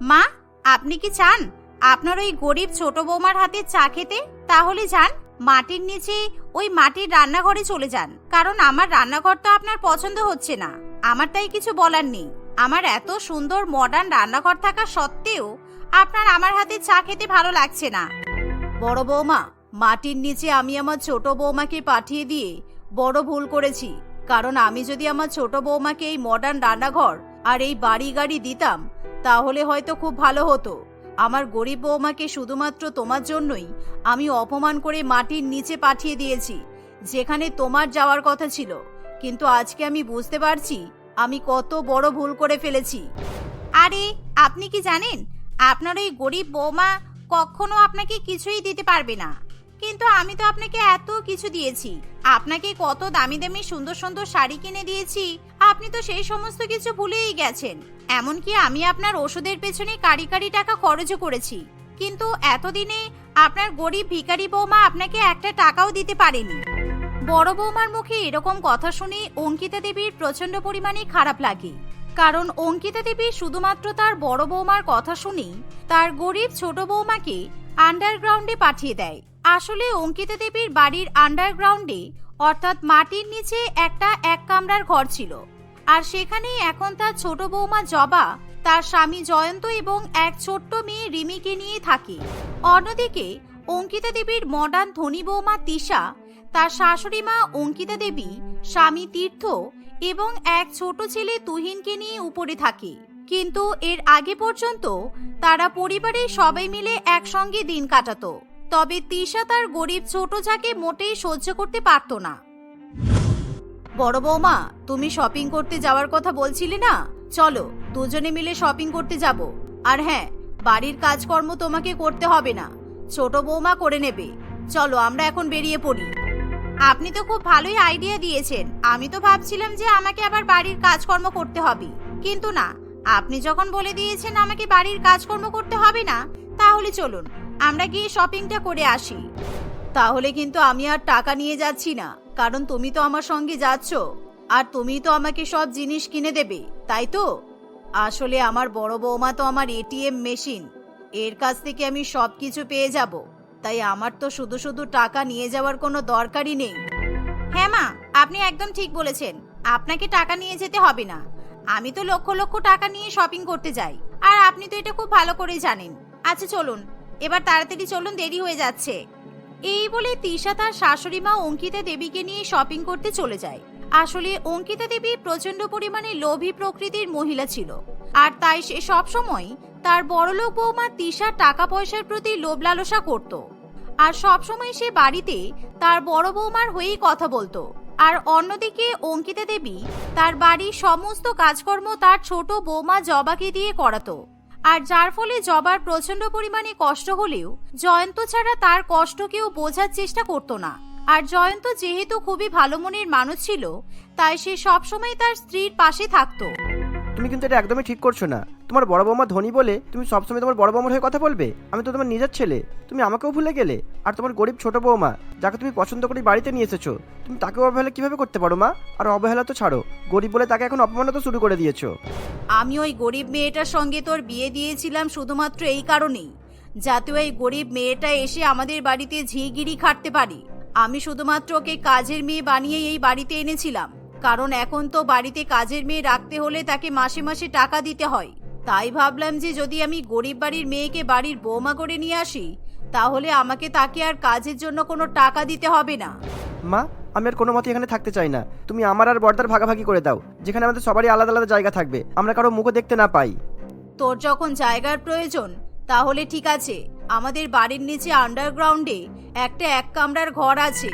মা, আপনি কি চান? আপনার ওই গরিব ছোট বৌমার হাতে চা খেতে? তাহলে যান, মাটির নিচে ওই মাটির রান্নাঘরে চলে যান। কারণ আমার রান্নাঘর তো আপনার পছন্দ হচ্ছে না। আমার তাই কিছু বলার নেই। আমার এত সুন্দর মডার্ন রান্নাঘর থাকা সত্ত্বেও আপনার আমার হাতে চা খেতে ভালো লাগছে না। বড় বৌমা, মাটির নিচে আমি আমার ছোট বৌমাকে পাঠিয়ে দিয়ে বড় ভুল করেছি। কারণ আমি যদি আমার ছোট বৌমাকে এই মডার্ন রান্নাঘর আর এই বাড়ি গাড়ি দিতাম তাহলে হয়তো খুব ভালো হতো। আমার গরিব বৌমাকে শুধুমাত্র তোমার জন্যই আমি অপমান করে মাটির নিচে পাঠিয়ে দিয়েছি, যেখানে তোমার যাওয়ার কথা ছিল। কিন্তু আজকে আমি বুঝতে পারছি আমি কত বড় ভুল করে ফেলেছি। আরে, আপনি কি জানেন? আপনার ওই গরিব বৌমা কখনো আপনাকে কিছুই দিতে পারবে না। কিন্তু আমি তো আপনাকে এত কিছু দিয়েছি। আপনাকে কত দামি দামি সুন্দর সুন্দর শাড়ি কিনে দিয়েছি আপনি তো সেই সমস্ত কিছু ভুলেই গেছেন। এমনকি আমি আপনার ওষুধের পেছনে কারি কারি টাকা খরচও করেছি। কিন্তু এতদিনে আপনার গরিব ভিখারি বৌমা আপনাকে একটা টাকাও দিতে পারেনি। বড় বৌমার মুখে এরকম কথা শুনে অঙ্কিতা দেবীর প্রচণ্ড পরিমাণে খারাপ লাগে। কারণ অঙ্কিতা দেবী শুধুমাত্র তার বড় বৌমার কথা শুনেই তার গরিব ছোট বৌমাকে আন্ডারগ্রাউন্ডে পাঠিয়ে দেয়। আসলে অঙ্কিতা দেবীর বাড়ির আন্ডারগ্রাউন্ডে অর্থাৎ মাটির নিচে একটা এক কামরার ঘর ছিল। আর সেখানেই এখন তার ছোট বৌমা জবা, তার স্বামী জয়ন্ত এবং এক ছোট্ট মেয়ে রিমিকে নিয়ে থাকে। অন্যদিকে, অঙ্কিতা দেবীর মডার্ন ধনী বৌমা তিশা, তার শাশুড়ি মা অঙ্কিতা দেবী, স্বামী তীর্থ এবং এক ছোট ছেলে তুহিনকে নিয়ে উপরে থাকে। কিন্তু এর আগে পর্যন্ত তারা পরিবারের সবাই মিলে একসঙ্গে দিন কাটাতো। তবে তিশা তার গরিব ছোট যাকে মোটেই সহ্য করতে পারত না। বড় বৌমা, তুমি শপিং করতে যাওয়ার কথা বলছিলে না? চলো, দুজনে মিলে শপিং করতে যাব। আর হ্যাঁ বাড়ির কাজকর্ম তোমাকে করতে হবে না। ছোট বৌমা করে নেবে। চলো, আমরা এখন বেরিয়ে পড়ি। আপনি তো খুব ভালোই আইডিয়া দিয়েছেন। আমি তো ভাবছিলাম যে আমাকে আবার বাড়ির কাজকর্ম করতে হবে। কিন্তু না, আপনি যখন বলে দিয়েছেন আমাকে বাড়ির কাজকর্ম করতে হবে না, তাহলে চলুন, আমরা গিয়ে শপিংটা করে আসি। তাহলে কিন্তু আমি আর টাকা নিয়ে যাচ্ছি না। কারণ তুমি তো আমার সঙ্গে যাচ্ছ। আর তুমি তো আমাকে সব জিনিস কিনে দেবে, তাই তো? আসলে আমার বড় বৌমা তো আমার এটিএম মেশিন। এর কাছ থেকে আমি সব কিছু পেয়ে যাব। তাই আমার তো শুধু শুধু টাকা নিয়ে যাওয়ার কোনো দরকারই নেই। হ্যাঁ মা, আপনি একদম ঠিক বলেছেন। আপনাকে টাকা নিয়ে যেতে হবে না। আমি তো লক্ষ লক্ষ টাকা নিয়ে শপিং করতে যাই। আর আপনি তো এটা খুব ভালো করেই জানেন। আচ্ছা চলুন, এবার তাড়াতাড়ি চলুন, দেরি হয়ে যাচ্ছে। এই বলে তিশা তার শাশুড়ি মা অঙ্কিতা দেবীকে নিয়ে শপিং করতে চলে যায়। আসলে অঙ্কিতা দেবী প্রচণ্ড পরিমাণে লোভী প্রকৃতির মহিলা ছিল। আর তাই সে সব সময় তার বড়লোক বৌমা তিশার টাকা পয়সার প্রতি লোভ লালসা করত। আর সব সময় সে বাড়িতে তার বড় বৌমার হয়েই কথা বলতো। আর অন্যদিকে অঙ্কিতা দেবী তার বাড়ির সমস্ত কাজকর্ম তার ছোট বৌমা জবাকে দিয়ে করাতো। আর যার ফলে জবার প্রচণ্ড পরিমাণে কষ্ট হলেও জয়ন্ত ছাড়া তার কষ্ট কেউ বোঝার চেষ্টা করত না। আর জয়ন্ত যেহেতু খুবই ভালো মনের মানুষ ছিল, তাই সে সবসময় তার স্ত্রীর পাশে থাকতো। তুমি কিন্তু এটা একদমই ঠিক করছ না। তোমার বড় বৌমা ধনী বলে তুমি সবসময় তোমার বড় বৌমার হয়ে কথা বলবে? আমি তো তোমার নিজের ছেলে। তুমি আমাকেও ভুলে গেলে। আর তোমার গরিব ছোট বৌমা, যাকে তুমি পছন্দ করে বাড়িতে নিয়ে এসেছ, তুমি তাকে অবহেলা কীভাবে করতে পারো, মা? আর অবহেলা তো ছাড়ো। গরিব বলে তাকে এখন অপমানও তো শুরু করে দিয়েছ। আমি ওই গরিব মেয়েটার সঙ্গে তোর বিয়ে দিয়েছিলাম শুধুমাত্র এই কারণেই, যাতে ওই গরিব মেয়েটা এসে আমাদের বাড়িতে ঝিগিরি খাটতে পারে। আমি শুধুমাত্র ওকে কাজের মেয়ে বানিয়ে এই বাড়িতে এনেছিলাম। কারণ এখন তো বাড়িতে কাজের মেয়ে রাখতে হলে তাকে মাসে মাসে টাকা দিতে হয়। তাই ভাবলাম যে যদি আমি গরিব বাড়ির মেয়েকে বাড়ির বৌমা করে নিয়ে আসি তাহলে আমাকে তাকে আর কাজের জন্য কোনো টাকা দিতে হবে না। মা আমি আর কোনো মতে এখানে থাকতে চাই না। তুমি আমার আর বর্দার ভাগাভাগি করে দাও যেখানে আমাদের সবারই আলাদা আলাদা জায়গা থাকবে। আমরা কারও মুখও দেখতে না পাই। তোর যখন জায়গার প্রয়োজন তাহলে ঠিক আছে। আমাদের বাড়ির নিচে আন্ডারগ্রাউন্ডে একটা এক কামরার ঘর আছে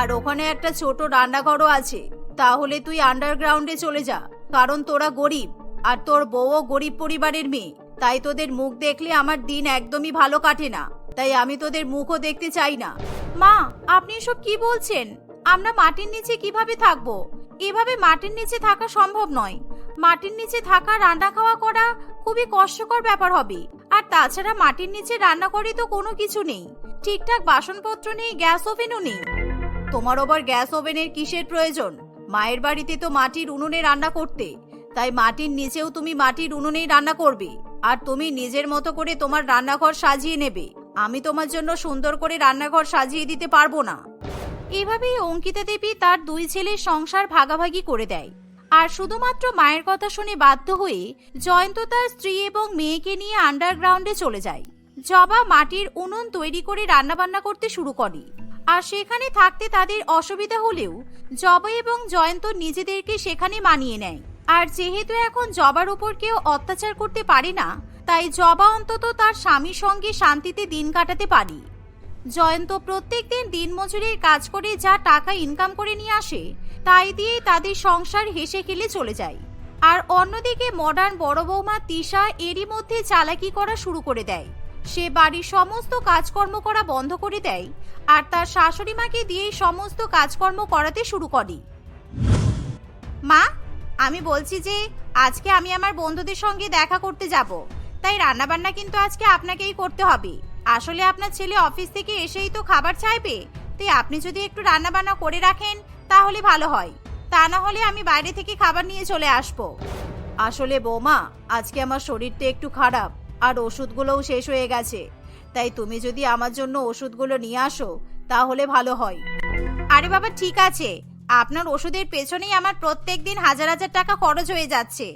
আর ওখানে একটা ছোট রান্নাঘরও আছে। তাহলে তুই আন্ডারগ্রাউন্ডে চলে যা, কারণ তোরা গরিব, আর তোর বউও গরিব পরিবারের মেয়ে। তাই তোদের মুখ দেখলে আমার দিন একদমই ভালো কাটে না, তাই আমি তোদের মুখও দেখতে চাই না। মা, আপনি এসব কি বলছেন? আমরা মাটির নিচে কীভাবে থাকব? এভাবে মাটির নিচে থাকা সম্ভব নয়। মাটির নিচে থাকা, রান্না খাওয়া করা খুবই কষ্টকর ব্যাপার হবে। আর তাছাড়া মাটির নিচে রান্না করে তো কোনো কিছু নেই। ঠিকঠাক বাসনপত্র নেই, গ্যাস ওভেনও নেই। তোমার আবার গ্যাস ওভেনের কিসের প্রয়োজন? মায়ের বাড়িতে তো মাটির উনুনে রান্না করতে। তাই মাটির নিচেও তুমি মাটির উনুনেই রান্না করবে। আর তুমি নিজের মতো করে তোমার রান্নাঘর সাজিয়ে নেবে। আমি তোমার জন্য সুন্দর করে রান্নাঘর সাজিয়ে দিতে পারব না। এভাবেই অঙ্কিতা দেবী তার দুই ছেলের সংসার ভাগাভাগি করে দেয়। আর শুধুমাত্র মায়ের কথা শুনে বাধ্য হয়ে জয়ন্ত তার স্ত্রী এবং মেয়েকে নিয়ে আন্ডারগ্রাউন্ডে চলে যায়। জবা মাটির উনুন তৈরি করে রান্নাবান্না করতে শুরু করে। আর সেখানে থাকতে তাদের অসুবিধা হলেও জবা এবং জয়ন্ত নিজেদেরকে সেখানে মানিয়ে নেয়। আর যেহেতু এখন জবার উপর কেউ অত্যাচার করতে পারে না, তাই জবা অন্তত তার স্বামীর সঙ্গে শান্তিতে দিন কাটাতে পারি। জয়ন্ত প্রত্যেক দিন দিনমজুরির কাজ করে যা টাকা ইনকাম করে নিয়ে আসে, তাই দিয়েই তাদের সংসার হেসে খেলে চলে যায়। আর অন্যদিকে মডার্ন বড় বৌমা তিশা এরই মধ্যে চালাকি করা শুরু করে দেয়। সে বাড়ির সমস্ত কাজকর্ম করা বন্ধ করে দেয় আর তার শাশুড়ি মাকে দিয়েই সমস্ত কাজকর্ম করাতে শুরু করে। মা, আমি বলছি যে, আজকে আমি আমার বন্ধুদের সঙ্গে দেখা করতে যাব। তাই রান্নাবান্না কিন্তু আজকে আপনাকেই করতে হবে। আসলে আপনার ছেলে অফিস থেকে এসেই তো খাবার চাইবে। তাই আপনি যদি একটু রান্নাবান্না করে রাখেন, তাহলে ভালো হয়। তা না হলে আমি বাইরে থেকে খাবার নিয়ে চলে আসব। আসলে বৌমা, আজকে আমার শরীরটা একটু খারাপ। আর ওষুধগুলোও শেষ হয়ে গেছে। তাই তুমি যদি আমার জন্য ওষুধগুলো নিয়ে আসো, তাহলে ভালো হয়। আরে বাবা, ঠিক আছে। আপনার ওষুধের পেছনেই আমার প্রত্যেক দিন হাজার হাজার টাকা খরচ হয়ে যাচ্ছে।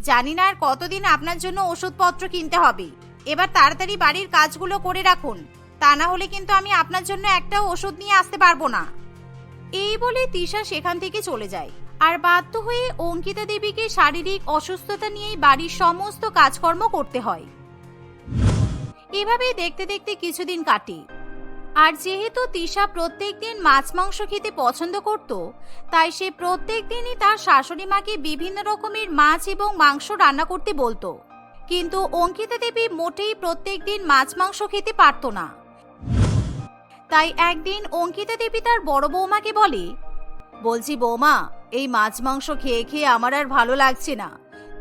জানি না আর কতদিন আপনার জন্য ওষুধপত্র কিনতে হবে। এবার তাড়াতাড়ি বাড়ির কাজগুলো করে রাখুন। তা না হলে কিন্তু আমি আপনার জন্য একটা ওষুধ নিয়ে আসতে পারব না। এই বলে তিশা সেখান থেকে চলে যায়। আর বাধ্য হয়ে অঙ্কিতা দেবীকে শারীরিক অসুস্থতা নিয়েই বাড়ির সমস্ত কাজকর্ম করতে হয়। এভাবেই দেখতে দেখতে কিছুদিন কাটে। আর যেহেতু তিশা প্রত্যেক দিন মাছ মাংস খেতে পছন্দ করত, তাই সে প্রত্যেক দিনই তার শাশুড়ি মাকে বিভিন্ন রকমের মাছ এবং মাংস রান্না করতে বলতো। কিন্তু অঙ্কিতা দেবী মোটেই প্রত্যেক দিন মাছ মাংস খেতে পারতো না। তাই একদিন অঙ্কিতা দেবী তার বড় বৌমাকে বলে, বলছি বৌমা, এই মাছ মাংস খেয়ে খেয়ে আমার আর ভালো লাগছে না।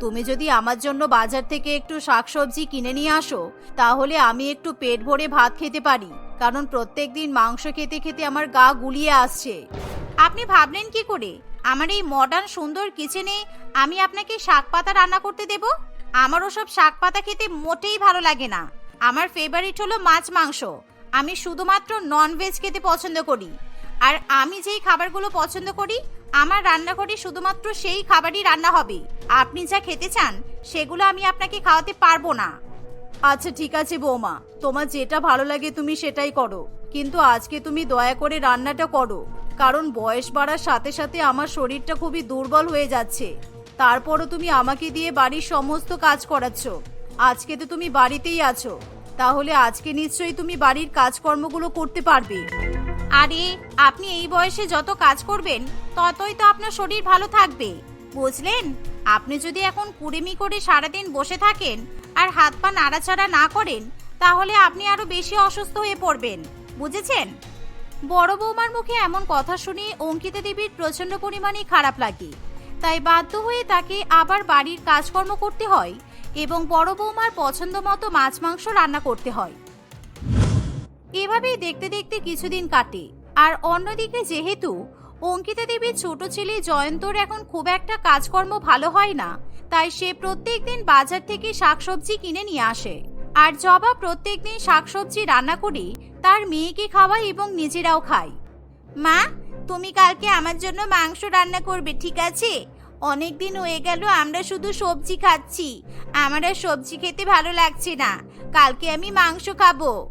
তুমি যদি আমার জন্য বাজার থেকে একটু শাকসবজি কিনে নিয়ে আসো, তাহলে আমি একটু পেট ভরে ভাত খেতে পারি। কারণ প্রত্যেক দিন মাংস খেতে খেতে আমার গা গুলিয়ে আসছে। আপনি ভাবলেন কি করে? আমার এই মডার্ন সুন্দর কিচেনে আমি আপনাকে শাক পাতা রান্না করতে দেব? আমার ওসব শাক পাতা খেতে মোটেই ভালো লাগে না। আমার ফেভারিট হলো মাছ মাংস। আমি শুধুমাত্র নন ভেজ খেতে পছন্দ করি। আর আমি যেই খাবারগুলো পছন্দ করি আমার রান্নাঘরে শুধুমাত্র সেই খাবারই রান্না হবে। আপনি যা খেতে চান, সেগুলো আমি আপনাকে খাওয়াতে পারব না। আচ্ছা ঠিক আছে বৌমা। তোমার যেটা ভালো লাগে তুমি সেটাই করো। কিন্তু আজকে তুমি দয়া করে রান্নাটা করো। কারণ বয়স বাড়ার সাথে সাথে আমার শরীরটা খুবই দুর্বল হয়ে যাচ্ছে। তারপরও তুমি আমাকে দিয়ে বাড়ির সমস্ত কাজ করাচ্ছ। আজকে তো তুমি বাড়িতেই আছো। তাহলে আজকে নিশ্চয়ই তুমি বাড়ির কাজকর্মগুলো করতে পারবে। আরে, আপনি এই বয়সে যত কাজ করবেন, ততই তো আপনার শরীর ভালো থাকবে। বুঝলেন? আপনি যদি এখন কুড়েমি করে সারাদিন বসে থাকেন আর হাত পা নাড়াচাড়া না করেন, তাহলে আপনি আরও বেশি অসুস্থ হয়ে পড়বেন। বুঝেছেন? বড় বৌমার মুখে এমন কথা শুনে অঙ্কিতা দেবীর প্রচণ্ড পরিমাণে খারাপ লাগে। তাই বাধ্য হয়ে তাকে আবার বাড়ির কাজকর্ম করতে হয় এবং বড় বৌমার পছন্দ মতো মাছ মাংস রান্না করতে হয়। এভাবেই দেখতে দেখতে কিছুদিন কাটে। আর অন্যদিকে যেহেতু অঙ্কিতা দেবীর ছোট ছেলে জয়ন্তর এখন খুব একটা কাজকর্ম ভালো হয় না, তাই সে প্রত্যেকদিন বাজার থেকে শাকসবজি কিনে নিয়ে আসে। আর জবা প্রত্যেকদিন শাকসবজি রান্না করে তার মেয়েকে খাওয়ায় এবং নিজেরাও খায়। মা, তুমি কালকে আমার জন্য মাংস রান্না করবে, ঠিক আছে? অনেক দিন হয়ে গেল, আমরা শুধু সবজি খাচ্ছি। আমার আর সবজি খেতে ভালো লাগছে না। কালকে আমি মাংস খাব।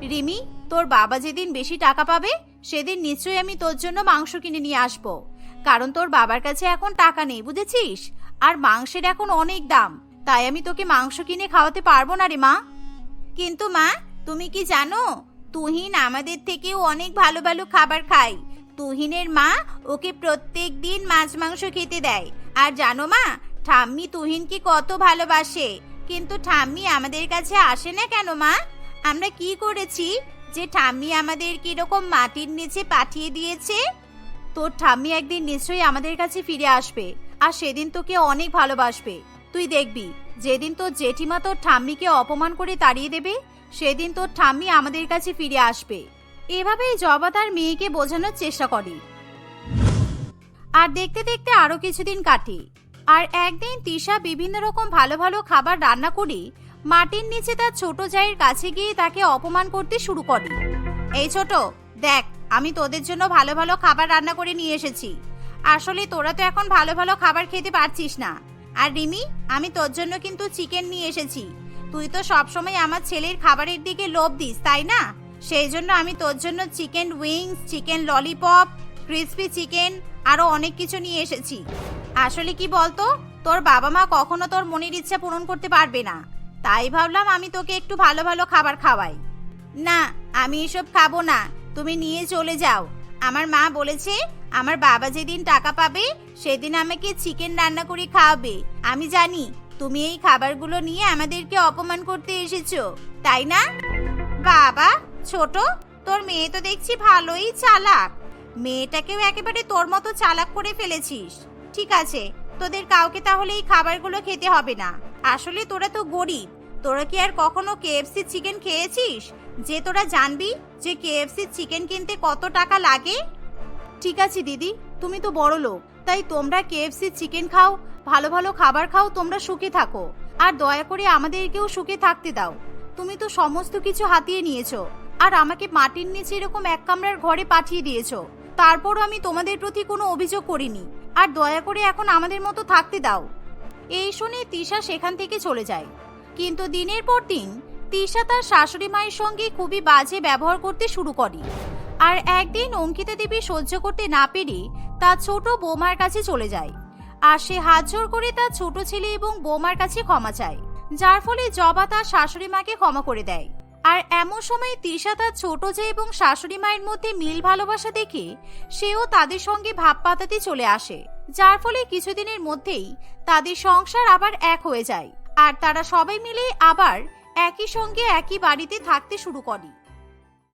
রিমি, তোর বাবা যেদিন বেশি টাকা পাবে, সেদিন নিশ্চয়ই আমি তোর জন্য মাংস কিনে নিয়ে আসব। কারণ তোর বাবার কাছে এখন টাকা নেই, বুঝেছিস? আর মাংসের এখন অনেক দাম। তাই আমি তোকে মাংস কিনে খাওয়াতে পারব না রে মা। কিন্তু মা, তুমি কি জানো, তুহিন আমাদের থেকেও অনেক ভালো ভালো খাবার খায়। তুহিনের মা ওকে প্রত্যেক দিন মাছ মাংস খেতে দেয়। আর জানো মা, ঠাম্মি তুহিনকে কত ভালোবাসে। কিন্তু ঠাম্মি আমাদের কাছে আসে না কেন মা? আমরা কি করেছি যে ঠাম্মি আমাদের কীরকম মাটির নিচে পাঠিয়ে দিয়েছে? তোর ঠাম্মি একদিন নিশ্চয়ই আমাদের কাছে ফিরে আসবে। আর সেদিন তোকে অনেক ভালোবাসবে। তুই দেখবি, যেদিন তোর জেঠিমা তোর ঠাম্মিকে অপমান করে তাড়িয়ে দেবে, সেদিন তোর ঠাম্মি আমাদের কাছে ফিরে আসবে। এভাবেই জবা তার মেয়েকে বোঝানোর চেষ্টা করে। আর দেখতে দেখতে আরও কিছুদিন কাটে। আর একদিন তিশা বিভিন্ন রকম ভালো ভালো খাবার রান্না করে মাটির নিচে তার ছোট জায়ের কাছে গিয়ে তাকে অপমান করতে শুরু করে। এই ছোট, দেখ, আমি তোদের জন্য ভালো ভালো খাবার রান্না করে নিয়ে এসেছি। আসলে তোরা তো এখন ভালো ভালো খাবার খেতে পারছিস না। আর রিমি, আমি তোর জন্য কিন্তু চিকেন নিয়ে এসেছি। তুই তো সবসময় আমার ছেলের খাবারের দিকে লোভ দিস, তাই না? সেই জন্য আমি তোর জন্য chicken wings, chicken lollipop, crispy chicken, আরও অনেক কিছু নিয়ে এসেছি। আসলে কি বলতো? তোর বাবা মা কখনো তোর মনের ইচ্ছা পূরণ করতে পারবে না। তাই ভাবলাম আমি তোকে একটু ভালো ভালো খাবার খাওয়াই। না, আমি এসব খাব না। তুমি নিয়ে চলে যাও। আমার মা বলেছে, আমার বাবা যেদিন টাকা পাবে, সেদিন আমাকে চিকেন রান্না করে খাওয়াবে। আমি জানি, তুমি এই খাবারগুলো নিয়ে আমাদেরকে অপমান করতে এসেছ। তাই না? বাবা ছোট, তোর মেয়ে তো দেখছি ভালোই চালাক। মেয়েটাকেও একেবারে তোর মতো চালাক করে ফেলেছিস। ঠিক আছে, তোদের কাউকে তাহলে এই খাবারগুলো খেতে হবে না। আসলে তোরা তো গরিব, তোরা কি আর কখনো কেএফসি চিকেন খেয়েছিস? যে তোরা জানবি যে কেএফসি চিকেন কিনতে কত টাকা লাগে? ঠিক আছে দিদি, তুমি তো বড় লোক, তাই তোমরা কেএফসি চিকেন খাও, ভালো ভালো খাবার খাও, তোমরা সুখে থাকো। আর দয়া করে আমাদেরকেও সুখে থাকতে দাও। তুমি তো সমস্ত কিছু হাতিয়ে নিয়েছো। আর আমাকে মাটির নিচে এরকম এক কামরার ঘরে পাঠিয়ে দিয়েছ। তারপরও আমি তোমাদের প্রতি কোনো অভিযোগ করিনি। আর দয়া করে এখন আমাদের মতো থাকতে দাও। এই শুনে তিশা সেখান থেকে চলে যায়। কিন্তু দিনের পর দিন তিশা তার শাশুড়ি মায়ের সঙ্গে খুবই বাজে ব্যবহার করতে শুরু করে। আর একদিন অঙ্কিতা দেবী সহ্য করতে না পেরে তার ছোট বৌমার কাছে চলে যায়। আর সে হাত জোর করে তার ছোট ছেলে এবং বৌমার কাছে ক্ষমা চায়। যার ফলে জবা তার শাশুড়ি মাকে ক্ষমা করে দেয়। আর এমন সময় তৃষা তার ছোট যে এবং শাশুড়ি মায়ের মধ্যে মিল ভালোবাসা দেখে সেও তাদের সঙ্গে ভাব পাতাতে চলে আসে, যার ফলে কিছুদিনের মধ্যেই তাদের সংসার আবার এক হয়ে যায়। আর তারা সবাই মিলে আবার একই সঙ্গে একই বাড়িতে থাকতে শুরু করে।